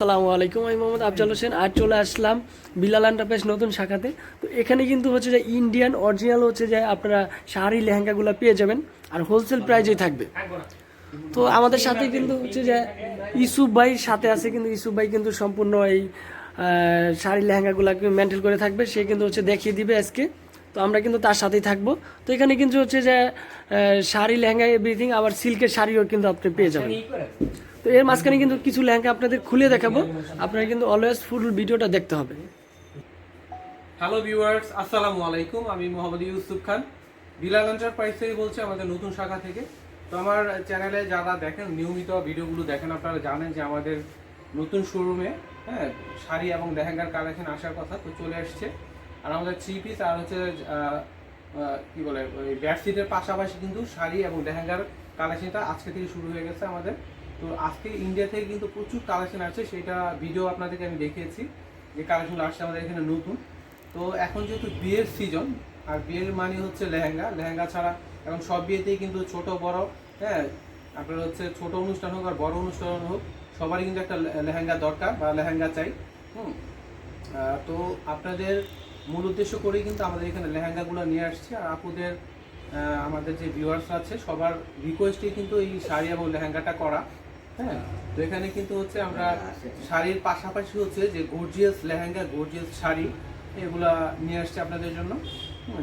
আসসালামু আলাইকুম, আমি মোহাম্মদ আফজাল হোসেন। আজ চলে আসলাম বিলাল এন্টারপ্রাইজ নতুন শাখাতে। তো এখানে কিন্তু হচ্ছে যে ইন্ডিয়ান অরিজিনাল হচ্ছে যে আপনারা শাড়ি, লেহেঙ্গাগুলো পেয়ে যাবেন আর হোলসেল প্রাইজেই থাকবে। তো আমাদের সাথে কিন্তু হচ্ছে যে ইসুফ ভাই সাথে আছে, কিন্তু ইসুফ ভাই কিন্তু সম্পূর্ণ এই শাড়ি, লেহেঙ্গাগুলোকে মেনটেন করে থাকবে। সে কিন্তু হচ্ছে দেখিয়ে দিবে আজকে। তো আমরা কিন্তু তার সাথেই থাকব। তো এখানে কিন্তু হচ্ছে যে শাড়ি, লেহেঙ্গা এভরিথিং আবার সিল্কের শাড়িও কিন্তু আপনি পেয়ে যাবেন। তো এর মাঝখানে কিন্তু কিছু লেহেঙ্গা আপনাদের খুলে দেখাবো। আপনারা কিন্তু অলওয়েজ ফুল ভিডিওটা দেখতে হবে। হ্যালো ভিউয়ার্স আসসালামু আলাইকুম। আমি মোহাম্মদ ইউসুফ খান। বিলাল এন্টারপ্রাইজ থেকে বলছি আমাদের নতুন শাখা থেকে। তো আমার চ্যানেলে যারা দেখেন, নিয়মিত ভিডিওগুলো দেখেন, আপনারা জানেন যে আমাদের নতুন শোরুমে হ্যাঁ শাড়ি এবং লেহেঙ্গার কালেকশন আসার কথা তো চলে আসছে। আর আমাদের থ্রি পিস আর হচ্ছে কি বলে, ওই বেডশিটের পাশাপাশি কিন্তু শাড়ি এবং লেহেঙ্গার কালেকশনটা আজকে থেকে শুরু হয়ে গেছে আমাদের। তো আজকে ইন্ডিয়া থেকে কিন্তু প্রচুর কালেকশন আছে সেটা ভিডিও আপনাদেরকে আমি দেখিয়েছি, যে কালেকশন আসছে আমাদের এখানে নতুন। তো এখন যেহেতু বিয়ের সিজন আর বিয়ের মানে হচ্ছে লেহেঙ্গা লেহেঙ্গা ছাড়া এখন সব বিয়েতেই কিন্তু ছোট, বড় হ্যাঁ আপনার হচ্ছে ছোট অনুষ্ঠান হোক আর বড় অনুষ্ঠান হোক, সবারই কিন্তু একটা লেহেঙ্গা দরকার বা লেহেঙ্গা চাই, হুম। তো আপনাদের মূল উদ্দেশ্য করেই কিন্তু আমাদের এখানে লেহেঙ্গাগুলো নিয়ে আসছি, আর আপুদের আমাদের যে ভিউয়ার্স আছে, সবার রিকোয়েস্টেই কিন্তু এই শাড়ি এবং লেহেঙ্গাটা করা। হ্যাঁ তো এখানে কিন্তু হচ্ছে আমরা শাড়ির পাশাপাশি হচ্ছে যে গর্জিয়াস লেহেঙ্গা গর্জিয়াস শাড়ি এগুলা নিয়ে আসছি আপনাদের জন্য।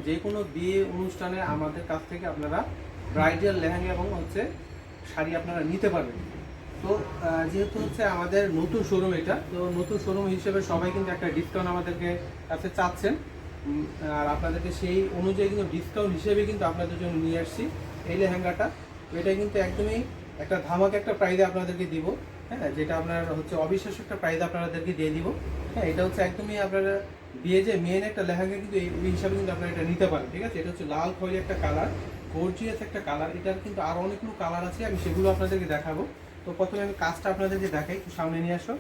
যে কোনো বিয়ে অনুষ্ঠানে আমাদের কাছ থেকে আপনারা ব্রাইডাল লেহেঙ্গা এবং হচ্ছে শাড়ি আপনারা নিতে পারবেন। তো যেহেতু হচ্ছে আমাদের নতুন শোরুম এটা তো নতুন শোরুম হিসেবে সবাই কিন্তু একটা ডিসকাউন্ট আমাদেরকে কাছে চাচ্ছেন। আর আপনাদেরকে সেই অনুযায়ী কিন্তু ডিসকাউন্ট হিসেবে কিন্তু আপনাদের জন্য নিয়ে আসছি এই লেহেঙ্গাটা। তো এটা কিন্তু একদমই একটা ধামাক একটা প্রাইজে আপনাদেরকে দিব হ্যাঁ যেটা আপনার হচ্ছে অবিশ্বাস্য একটা প্রাইজ আপনাদেরকে দিয়ে দিব। হ্যাঁ এটা হচ্ছে একদমই আপনারা বিয়ে যে মেন একটা লেহেঙ্গা কিন্তু এই হিসাবে কিন্তু আপনারা এটা নিতে পারেন, ঠিক আছে? এটা হচ্ছে লাল খয়েরি একটা কালার গর্জিয়াস একটা কালার এটার কিন্তু আরও অনেকগুলো কালার আছে, আমি সেগুলো আপনাদেরকে দেখাবো। তো প্রথমে আমি কাজটা আপনাদেরকে দেখাই সামনে নিয়ে আসো।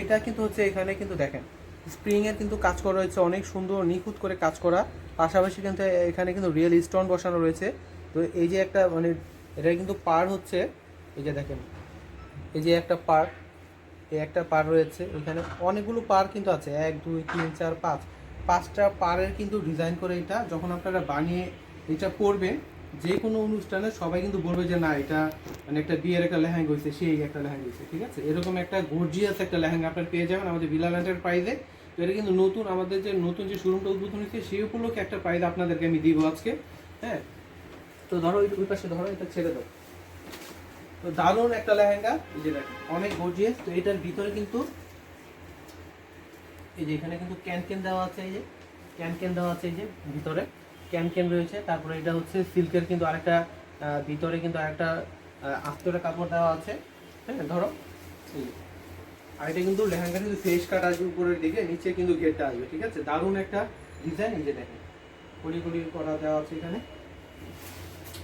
এটা কিন্তু হচ্ছে এখানে কিন্তু দেখেন স্প্রিং এর কিন্তু কাজ করা রয়েছে অনেক সুন্দর, নিখুঁত করে কাজ করা। পাশাপাশি কিন্তু এখানে কিন্তু রিয়েল স্টোন বসানো রয়েছে। তো এই যে একটা মানে এটা কিন্তু পার হচ্ছে এই যে দেখেন, এই যে একটা পার এই একটা পার রয়েছে এখানে অনেকগুলো পার কিন্তু আছে, এক, দুই, তিন, চার, পাঁচ। পাঁচটা পারের কিন্তু ডিজাইন করে এটা, যখন আপনারা বানিয়ে এটা পরবেন যে কোনো অনুষ্ঠানে সবাই কিন্তু বলবে যে, না, এটা মানে একটা বিয়ের একটা লেহেঙ্গা হয়েছে সেই একটা লেহেঙ্গা হয়েছে ঠিক আছে? এরকম একটা গর্জিয়াস একটা লেহেঙ্গা আপনার পেয়ে যাবেন আমাদের বিলাল প্রাইজে তো এটা কিন্তু নতুন, আমাদের যে নতুন যে শোরুমটা উদ্বোধন হয়েছে, সেই উপলক্ষে একটা প্রাইজ আপনাদেরকে আমি দিব আজকে হ্যাঁ? তো ধরো ওই পাশে ধরো, এটা ছেড়ে দাও। তো দারুণ একটা লেহেঙ্গা। এই যে দেখেন, অনেক গর্জিয়াস। তো এটার ভিতরে কিন্তু এই যে এখানে কিন্তু ক্যান ক্যান দেওয়া আছে, এই যে ক্যান ক্যান দেওয়া আছে, এই যে ভিতরে ক্যান ক্যান রয়েছে। তারপরে এটা হচ্ছে সিল্কের কিন্তু আরেকটা ভিতরে কিন্তু আরেকটা আস্তরে কাপড় দেওয়া আছে। হ্যাঁ ধরো। আর এটা কিন্তু লেহেঙ্গা কিন্তু ফেস কাট আসবে উপরের দিকে, নিচে কিন্তু ঘেরটা আসবে, ঠিক আছে? দারুণ একটা ডিজাইন এই যে দেখেন। কুড়ি কুড়ি করা দেওয়া আছে এখানে।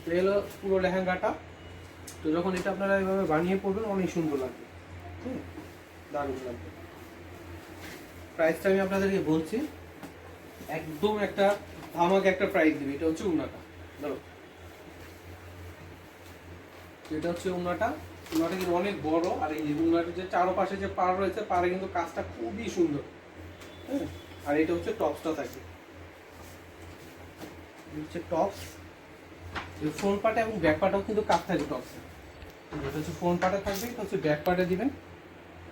তো এলো পুরো লেহেঙ্গাটা। তো যখন এটা আপনারা এভাবে বানিয়ে পড়বেন, অনেক সুন্দর লাগবে। হুম, দারুণ লাগবে। প্রাইসটা আমি আপনাদেরকে বলছি, একদম একটা ধামাক একটা প্রাইস দিবে। এটা হচ্ছে উনাটা ধরো। এটা হচ্ছে উনাটা উনাটা কিন্তু অনেক বড়, আর এই উনাটার যে চারপাশে যে পার রয়েছে পারে কিন্তু কাজটা খুবই সুন্দর। হ্যাঁ আর এটা হচ্ছে টপসটা থাকে। হচ্ছে টপস। ফ্রন্ট পার্টে এবং ব্যাক পার্টেও কিন্তু কাজ থাকে টপসে এটা হচ্ছে ফ্রন্ট পার্টে থাকবে এটা হচ্ছে ব্যাক পার্টে দিবেন।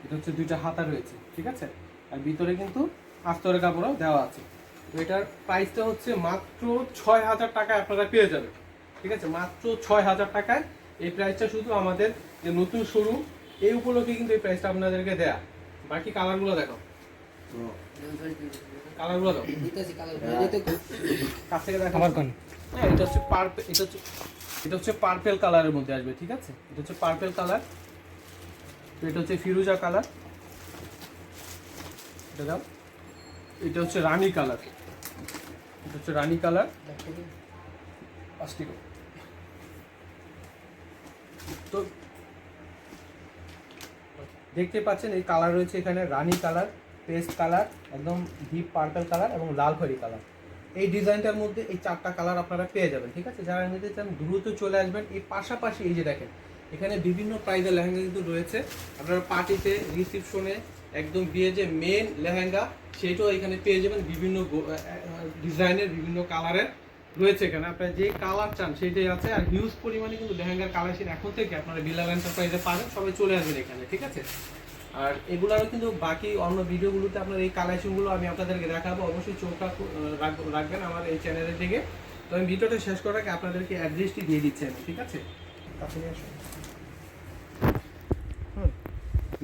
এটা হচ্ছে দুইটা হাতা রয়েছে ঠিক আছে? আর ভিতরে কিন্তু আস্তরের কাপড়ও দেওয়া আছে। তো এটার প্রাইসটা হচ্ছে মাত্র ছয় হাজার টাকায় আপনারা পেয়ে যাবেন ঠিক আছে? মাত্র ছয় হাজার টাকায় এই প্রাইসটা শুধু আমাদের যে নতুন শোরুম এই উপলক্ষে কিন্তু এই প্রাইসটা আপনাদেরকে দেয়া। বাকি কালারগুলো দেখো। কালারগুলো দাও কাছ থেকে দেখো। হ্যাঁ এটা হচ্ছে পার্পল এটা হচ্ছে এটা হচ্ছে পার্পেল কালারের মধ্যে আসবে, ঠিক আছে? এটা হচ্ছে পার্পেল কালার এটা হচ্ছে ফিরুজা কালার এটা দাও। এটা হচ্ছে রানী কালার এটা হচ্ছে রানী কালার তো দেখতে পাচ্ছেন, এই কালার রয়েছে এখানে, রানী কালার পেস্ট কালার একদম ডিপ পার্পল কালার এবং লাল খয়েরি কালার এই ডিজাইনটার মধ্যে এই চারটা কালার আপনারা পেয়ে যাবেন, ঠিক আছে? যারা নিতে চান দ্রুত চলে আসবেন। এই পাশাপাশি এই যে দেখেন, এখানে বিভিন্ন প্রাইজের লেহেঙ্গা কিন্তু রয়েছে। আপনারা পার্টিতে রিসিপশনে একদম বিয়ে যে মেন লেহেঙ্গা, সেটাও এখানে পেয়ে যাবেন বিভিন্ন ডিজাইনের বিভিন্ন কালারের রয়েছে এখানে। আপনারা যে কালার চান, সেইটাই আছে। আর হিউজ পরিমাণে কিন্তু লেহেঙ্গার কালার কালেকশন এখন থেকে আপনারা বিলাল এন্টারপ্রাইজে পাবেন। সবাই চলে আসবেন এখানে, ঠিক আছে? আর এগুলো কিন্তু বাকি অন্য ভিডিওগুলোতে আপনার এই কালেকশনগুলো আমি আপনাদেরকে দেখাবো। অবশ্যই চোখ রাখ- রাখ- রাখবেন আমার এই চ্যানেলের দিকে। তো আমি ভিডিওটা শেষ করাকে আপনাদেরকে অ্যাড্রেসটি দিয়ে দিচ্ছি ঠিক আছে? আপনি আসুন।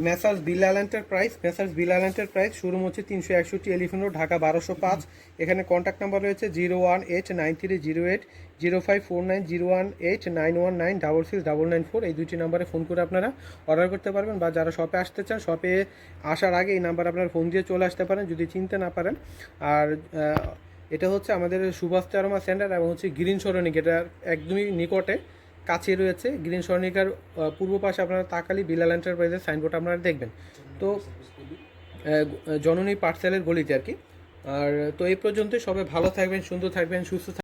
Messrs Bilal enterprise, messrs Bilal enterprise, showroom হচ্ছে তিনশো একষট্টি এলিফেন্ট রোড, ঢাকা বারোশো পাঁচ। এখানে কন্ট্যাক্ট নাম্বার রয়েছে zero one eight nine three zero eight zero five four nine zero one eight nine one nine double six double nine four. এই দুইটি নাম্বারে ফোন করে আপনারা অর্ডার করতে পারবেন বা যারা শপে আসতে চান শপে আসার আগে এই নাম্বার আপনারা ফোন দিয়ে চলে আসতে পারেন যদি চিনতে না পারেন। আর এটা হচ্ছে আমাদের সুভাষ চারমা সেন্টার এবং হচ্ছে গ্রিন সরণিক এটার একদমই নিকটে। কাছে রয়েছে। গ্রিন স্বর্ণিকার পূর্ব পাশে আপনারা তাকালি বিলাল এন্টারপ্রাইজের সাইনবোর্ড আপনারা দেখবেন। তো জননী পার্সেলের গলিতে আর কি। আর তো এই পর্যন্ত সবাই ভালো থাকবেন, সুন্দর থাকবেন, সুস্থ